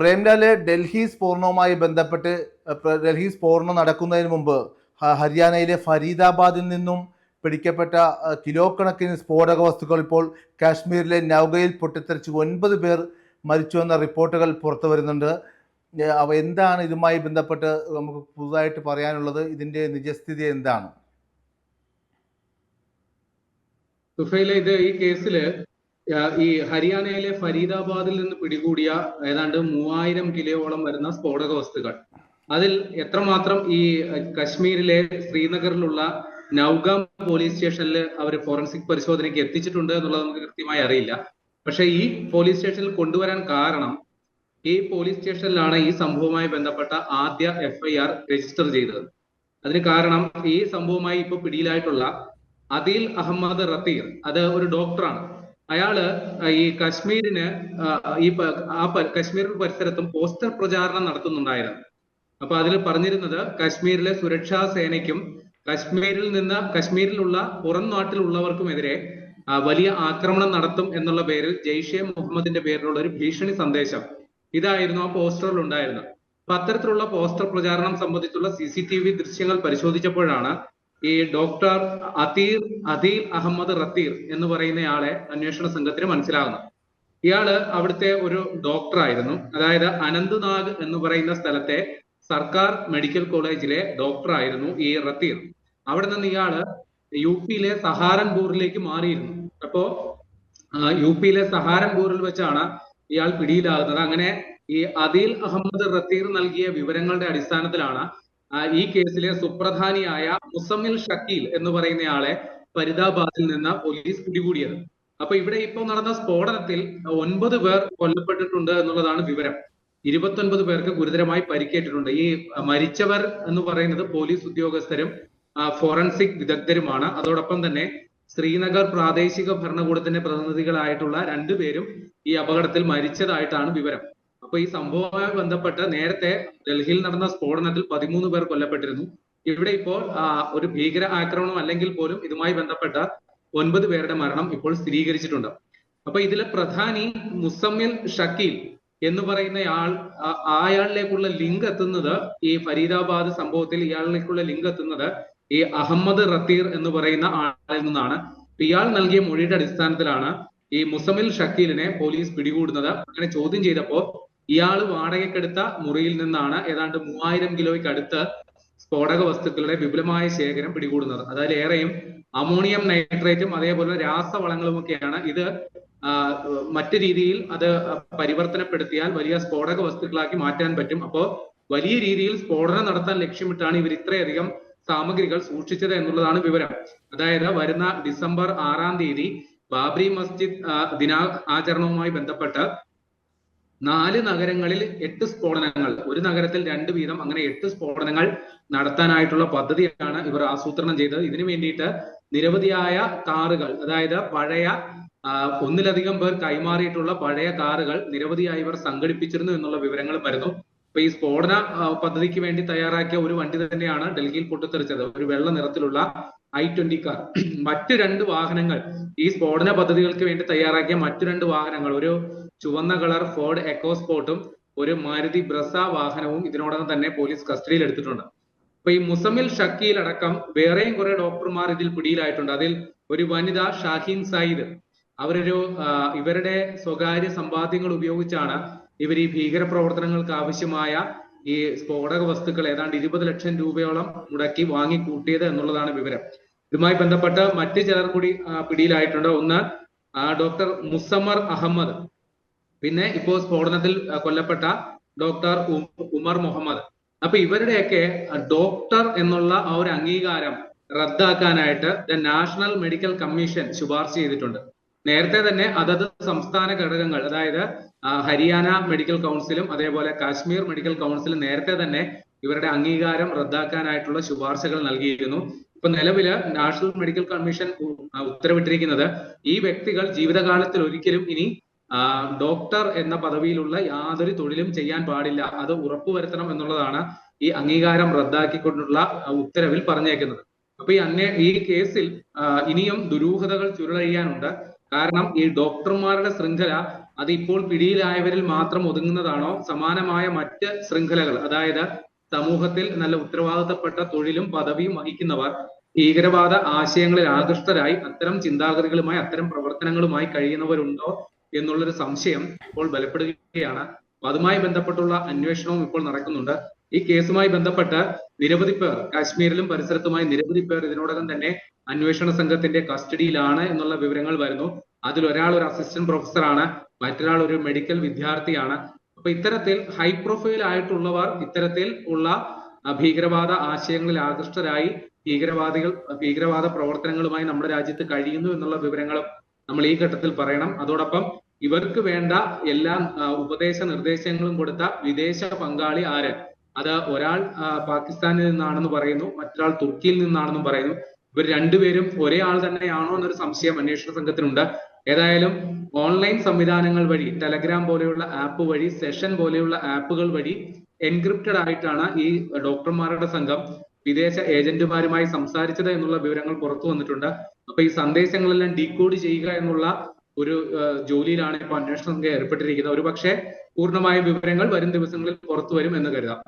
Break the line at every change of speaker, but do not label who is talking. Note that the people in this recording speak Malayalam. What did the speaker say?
പ്രേംലാൽ ഡൽഹി സ്ഫോടനവുമായി ബന്ധപ്പെട്ട് ഡൽഹി സ്ഫോടനം നടക്കുന്നതിന് മുമ്പ് ഹരിയാനയിലെ ഫരീദാബാദിൽ നിന്നും പിടിക്കപ്പെട്ട കിലോ കണക്കിന് സ്ഫോടക വസ്തുക്കൾ ഇപ്പോൾ കാശ്മീരിലെ നൗഗയിൽ പൊട്ടിത്തെറിച്ച് ഒൻപത് പേർ മരിച്ചു എന്ന റിപ്പോർട്ടുകൾ പുറത്തു വരുന്നുണ്ട്. അവ എന്താണ് ഇതുമായി ബന്ധപ്പെട്ട് നമുക്ക് പുതുതായിട്ട് പറയാനുള്ളത്? ഇതിന്റെ നിജസ്ഥിതി എന്താണ്?
ഇത് ഈ കേസിൽ ആ, ഈ ഹരിയാനയിലെ ഫരീദാബാദിൽ നിന്ന് പിടികൂടിയ ഏതാണ്ട് മൂവായിരം കിലോയോളം വരുന്ന സ്ഫോടക വസ്തുക്കൾ. അതിൽ എത്രമാത്രം ഈ കശ്മീരിലെ ശ്രീനഗറിലുള്ള നൗഗാം പോലീസ് സ്റ്റേഷനിൽ അവർ ഫോറൻസിക് പരിശോധനയ്ക്ക് എത്തിച്ചിട്ടുണ്ട് എന്നുള്ളത് നമുക്ക് കൃത്യമായി അറിയില്ല. പക്ഷെ ഈ പോലീസ് സ്റ്റേഷനിൽ കൊണ്ടുവരാൻ കാരണം ഈ പോലീസ് സ്റ്റേഷനിലാണ് ഈ സംഭവവുമായി ബന്ധപ്പെട്ട ആദ്യ എഫ്ഐആർ രജിസ്റ്റർ ചെയ്തത്. അതിന് കാരണം ഈ സംഭവവുമായി ഇപ്പൊ പിടിയിലായിട്ടുള്ള അദീൽ അഹമ്മദ് റത്തീർ. അത് ഒരു ഡോക്ടറാണ്. അയാൾ ഈ കശ്മീരിന് ഈ ആ കശ്മീർ പരിസരത്തും പോസ്റ്റർ പ്രചാരണം നടത്തുന്നുണ്ടായിരുന്നു. അപ്പൊ അതിൽ പറഞ്ഞിരുന്നത് കശ്മീരിലെ സുരക്ഷാ സേനയ്ക്കും കശ്മീരിൽ നിന്ന് കശ്മീരിലുള്ള പുറം നാട്ടിലുള്ളവർക്കുമെതിരെ വലിയ ആക്രമണം നടത്തും എന്നുള്ള പേരിൽ ജെയ്ഷെ മുഹമ്മദിന്റെ പേരിലുള്ള ഒരു ഭീഷണി സന്ദേശം ഇതായിരുന്നു ആ പോസ്റ്ററിൽ ഉണ്ടായിരുന്നത് അപ്പൊ അത്തരത്തിലുള്ള പോസ്റ്റർ പ്രചാരണം സംബന്ധിച്ചുള്ള സി സി ടി വി ദൃശ്യങ്ങൾ പരിശോധിച്ചപ്പോഴാണ് ഈ ഡോക്ടർ അതീർ അദീൽ അഹമ്മദ് റത്തീർ എന്ന് പറയുന്ന ആളെ അന്വേഷണ സംഘത്തിന് മനസ്സിലാകുന്നു ഇയാൾ അവിടുത്തെ ഒരു ഡോക്ടറായിരുന്നു. അതായത് അനന്ത്നാഗ് എന്ന് പറയുന്ന സ്ഥലത്തെ സർക്കാർ മെഡിക്കൽ കോളേജിലെ ഡോക്ടറായിരുന്നു ഈ റത്തീർ. അവിടെ നിന്ന് ഇയാൾ യു പിയിലെ സഹാരൻപൂരിലേക്ക് മാറിയിരുന്നു. അപ്പോ യു പിയിലെ സഹാരൻപൂരിൽ വെച്ചാണ് ഇയാൾ പിടിയിലാകുന്നത്. അങ്ങനെ ഈ അദീൽ അഹമ്മദ് റത്തീർ നൽകിയ വിവരങ്ങളുടെ അടിസ്ഥാനത്തിലാണ് ഈ കേസിലെ സുപ്രധാനിയായ മുസമ്മിൽ ഷക്കീൽ എന്ന് പറയുന്നയാളെ ഫരീദാബാദിൽ നിന്ന് പോലീസ് പിടികൂടിയത്. അപ്പൊ ഇവിടെ ഇപ്പോൾ നടന്ന സ്ഫോടനത്തിൽ ഒൻപത് പേർ കൊല്ലപ്പെട്ടിട്ടുണ്ട് എന്നുള്ളതാണ് വിവരം. ഇരുപത്തൊൻപത് പേർക്ക് ഗുരുതരമായി പരിക്കേറ്റിട്ടുണ്ട്. ഈ മരിച്ചവർ എന്ന് പറയുന്നത് പോലീസ് ഉദ്യോഗസ്ഥരും ഫോറൻസിക് വിദഗ്ധരുമാണ്. അതോടൊപ്പം തന്നെ ശ്രീനഗർ പ്രാദേശിക ഭരണകൂടത്തിന്റെ പ്രതിനിധികളായിട്ടുള്ള രണ്ടുപേരും ഈ അപകടത്തിൽ മരിച്ചതായിട്ടാണ് വിവരം. അപ്പൊ ഈ സംഭവവുമായി ബന്ധപ്പെട്ട് നേരത്തെ ഡൽഹിയിൽ നടന്ന സ്ഫോടനത്തിൽ പതിമൂന്ന് പേർ കൊല്ലപ്പെട്ടിരുന്നു. ഇവിടെ ഇപ്പോൾ ഒരു ഭീകര ആക്രമണം അല്ലെങ്കിൽ പോലും ഇതുമായി ബന്ധപ്പെട്ട ഒൻപത് പേരുടെ മരണം ഇപ്പോൾ സ്ഥിരീകരിച്ചിട്ടുണ്ട്. അപ്പൊ ഇതിലെ പ്രധാനി മുസമ്മിൽ ഷക്കീൽ എന്ന് പറയുന്ന ആൾ അയാളിലേക്കുള്ള ലിങ്ക് എത്തുന്നത് ഈ ഫരീദാബാദ് സംഭവത്തിൽ ഇയാളിലേക്കുള്ള ലിങ്ക് എത്തുന്നത് ഈ അഹമ്മദ് റത്തീർ എന്ന് പറയുന്ന ആളിൽ നിന്നാണ്. ഇയാൾ നൽകിയ മൊഴിയുടെ അടിസ്ഥാനത്തിലാണ് ഈ മുസമിൽ ഷക്കീലിനെ പോലീസ് പിടികൂടുന്നത്. അങ്ങനെ ചോദ്യം ചെയ്തപ്പോ ഇയാൾ വാടകയ്ക്കെടുത്ത മുറിയിൽ നിന്നാണ് ഏതാണ്ട് മൂവായിരം കിലോയ്ക്ക് അടുത്ത് സ്ഫോടക വസ്തുക്കളുടെ വിപുലമായ ശേഖരം പിടികൂടുന്നത്. അതായത് ഏറെയും അമോണിയം നൈട്രേറ്റും അതേപോലെ രാസവളങ്ങളും ഒക്കെയാണ് ഇത് മറ്റു രീതിയിൽ അത് പരിവർത്തനപ്പെടുത്തിയാൽ വലിയ സ്ഫോടക വസ്തുക്കളാക്കി മാറ്റാൻ പറ്റും. അപ്പോ വലിയ രീതിയിൽ സ്ഫോടനം നടത്താൻ ലക്ഷ്യമിട്ടാണ് ഇവർ ഇത്രയധികം സാമഗ്രികൾ സൂക്ഷിച്ചത് എന്നുള്ളതാണ് വിവരം. അതായത് വരുന്ന ഡിസംബർ ആറാം തീയതി ബാബരി മസ്ജിദ് ദിനാചരണവുമായി ബന്ധപ്പെട്ട് നാല് നഗരങ്ങളിൽ എട്ട് സ്ഫോടനങ്ങൾ. ഒരു നഗരത്തിൽ രണ്ട് വീതം അങ്ങനെ എട്ട് സ്ഫോടനങ്ങൾ നടത്താനായിട്ടുള്ള പദ്ധതിയാണ് ഇവർ ആസൂത്രണം ചെയ്തത്. ഇതിനു വേണ്ടിയിട്ട് നിരവധിയായ കാറുകൾ അതായത് പഴയ ഒന്നിലധികം പേർ കൈമാറിയിട്ടുള്ള പഴയ കാറുകൾ നിരവധിയായി ഇവർ സംഘടിപ്പിച്ചിരുന്നു എന്നുള്ള വിവരങ്ങൾ വരുന്നു. അപ്പൊ ഈ സ്ഫോടന പദ്ധതിക്ക് വേണ്ടി തയ്യാറാക്കിയ ഒരു വണ്ടി തന്നെയാണ് ഡൽഹിയിൽ പൊട്ടിത്തെറിച്ചത്. ഒരു വെള്ള നിറത്തിലുള്ള ഐ ട്വന്റി കാർ. മറ്റു രണ്ട് വാഹനങ്ങൾ ഈ സ്ഫോടന പദ്ധതികൾക്ക് വേണ്ടി തയ്യാറാക്കിയ മറ്റു രണ്ട് വാഹനങ്ങൾ. ഒരു ചുവന്ന കളർ ഫോർഡ് എക്കോ എക്കോസ്പോർട്ടും ഒരു മാരുതി ബ്രസ വാഹനവും ഇതിനോടകം തന്നെ പോലീസ് കസ്റ്റഡിയിൽ എടുത്തിട്ടുണ്ട്. അപ്പൊ ഈ മുസമിൽ ഷക്കീൽ അടക്കം വേറെയും കുറെ ഡോക്ടർമാർ ഇതിൽ പിടിയിലായിട്ടുണ്ട്. അതിൽ ഒരു വനിത ഷാഹീൻ സയ്യിദ്. അവരൊരു ഇവരുടെ സ്വകാര്യ സമ്പാദ്യങ്ങൾ ഉപയോഗിച്ചാണ് ഇവർ ഈ ഭീകരപ്രവർത്തനങ്ങൾക്ക് ആവശ്യമായ ഈ സ്ഫോടക വസ്തുക്കൾ ഏതാണ്ട് ഇരുപത് ലക്ഷം രൂപയോളം മുടക്കി വാങ്ങി കൂട്ടിയത് എന്നുള്ളതാണ് വിവരം. ഇതുമായി ബന്ധപ്പെട്ട് മറ്റു ചിലർ കൂടി പിടിയിലായിട്ടുണ്ട്. ഒന്ന് ഡോക്ടർ മുസമ്മർ അഹമ്മദ്. പിന്നെ ഇപ്പോൾ സ്ഫോടനത്തിൽ കൊല്ലപ്പെട്ട ഡോക്ടർ ഉമർ മുഹമ്മദ്. അപ്പൊ ഇവരുടെയൊക്കെ ഡോക്ടർ എന്നുള്ള ആ ഒരു അംഗീകാരം റദ്ദാക്കാനായിട്ട് ദ നാഷണൽ മെഡിക്കൽ കമ്മീഷൻ ശുപാർശ ചെയ്തിട്ടുണ്ട്. നേരത്തെ തന്നെ അതത് സംസ്ഥാന ഘടകങ്ങൾ അതായത് ഹരിയാന മെഡിക്കൽ കൗൺസിലും അതേപോലെ കാശ്മീർ മെഡിക്കൽ കൗൺസിലും നേരത്തെ തന്നെ ഇവരുടെ അംഗീകാരം റദ്ദാക്കാനായിട്ടുള്ള ശുപാർശകൾ നൽകിയിരുന്നു. ഇപ്പൊ നിലവിൽ നാഷണൽ മെഡിക്കൽ കമ്മീഷൻ ഉത്തരവിട്ടിരിക്കുന്നത് ഈ വ്യക്തികൾ ജീവിതകാലത്തിൽ ഒരിക്കലും ഇനി ഡോക്ടർ എന്ന പദവിയിലുള്ള യാതൊരു തൊഴിലും ചെയ്യാൻ പാടില്ല. അത് ഉറപ്പുവരുത്തണം എന്നുള്ളതാണ് ഈ അംഗീകാരം റദ്ദാക്കിക്കൊണ്ടുള്ള ഉത്തരവിൽ പറഞ്ഞേക്കുന്നത്. അപ്പൊ ഈ അന്വേ ഈ കേസിൽ ഇനിയും ദുരൂഹതകൾ ചുരുളഴിയാനുണ്ട്. കാരണം ഈ ഡോക്ടർമാരുടെ ശൃംഖല അത് ഇപ്പോൾ പിടിയിലായവരിൽ മാത്രം ഒതുങ്ങുന്നതാണോ? സമാനമായ മറ്റ് ശൃംഖലകൾ അതായത് സമൂഹത്തിൽ നല്ല ഉത്തരവാദിത്തപ്പെട്ട തൊഴിലും പദവിയും വഹിക്കുന്നവർ ഭീകരവാദ ആശയങ്ങളിൽ ആകൃഷ്ടരായി അത്തരം ചിന്താഗതികളുമായി അത്തരം പ്രവർത്തനങ്ങളുമായി കഴിയുന്നവരുണ്ടോ എന്നുള്ളൊരു സംശയം ഇപ്പോൾ ബലപ്പെടുകയാണ്. അതുമായി ബന്ധപ്പെട്ടുള്ള അന്വേഷണവും ഇപ്പോൾ നടക്കുന്നുണ്ട്. ഈ കേസുമായി ബന്ധപ്പെട്ട് നിരവധി പേർ കാശ്മീരിലും പരിസരത്തുമായി നിരവധി പേർ ഇതിനോടകം തന്നെ അന്വേഷണ സംഘത്തിന്റെ കസ്റ്റഡിയിലാണ് എന്നുള്ള വിവരങ്ങൾ വരുന്നു. അതിൽ ഒരാൾ ഒരു അസിസ്റ്റന്റ് പ്രൊഫസറാണ് മറ്റൊരാൾ ഒരു മെഡിക്കൽ വിദ്യാർത്ഥിയാണ്. അപ്പൊ ഇത്തരത്തിൽ ഹൈ പ്രൊഫൈൽ ആയിട്ടുള്ളവർ ഇത്തരത്തിൽ ഉള്ള ഭീകരവാദ ആശയങ്ങളിൽ ആകൃഷ്ടരായി ഭീകരവാദികൾ ഭീകരവാദ പ്രവർത്തനങ്ങളുമായി നമ്മുടെ രാജ്യത്ത് കഴിയുന്നു എന്നുള്ള വിവരങ്ങളും നമ്മൾ ഈ ഘട്ടത്തിൽ പറയണം. അതോടൊപ്പം ഇവർക്ക് വേണ്ട എല്ലാ ഉപദേശ നിർദ്ദേശങ്ങളും കൊടുത്ത വിദേശ പങ്കാളി ആര്? അത് ഒരാൾ പാകിസ്ഥാനിൽ നിന്നാണെന്ന് പറയുന്നു മറ്റൊരാൾ തുർക്കിയിൽ നിന്നാണെന്നും പറയുന്നു. ഇവർ രണ്ടുപേരും ഒരേ ആൾ തന്നെയാണോ എന്നൊരു സംശയം അന്വേഷണ സംഘത്തിനുണ്ട്. ഏതായാലും ഓൺലൈൻ സംവിധാനങ്ങൾ വഴി ടെലഗ്രാം പോലെയുള്ള ആപ്പ് വഴി സെഷൻ പോലെയുള്ള ആപ്പുകൾ വഴി എൻക്രിപ്റ്റഡ് ആയിട്ടാണ് ഈ ഡോക്ടർമാരുടെ സംഘം വിദേശ ഏജന്റുമാരുമായി സംസാരിച്ചത് എന്നുള്ള വിവരങ്ങൾ പുറത്തു വന്നിട്ടുണ്ട്. അപ്പൊ ഈ സന്ദേശങ്ങളെല്ലാം ഡീകോഡ് ചെയ്യുക എന്നുള്ള ഒരു ജോലിയിലാണ് ഇപ്പോൾ അന്വേഷണം ഏർപ്പെട്ടിരിക്കുന്നത്. ഒരു പക്ഷേ പൂർണമായ വിവരങ്ങൾ വരും ദിവസങ്ങളിൽ പുറത്തു വരും എന്ന് കരുതാം.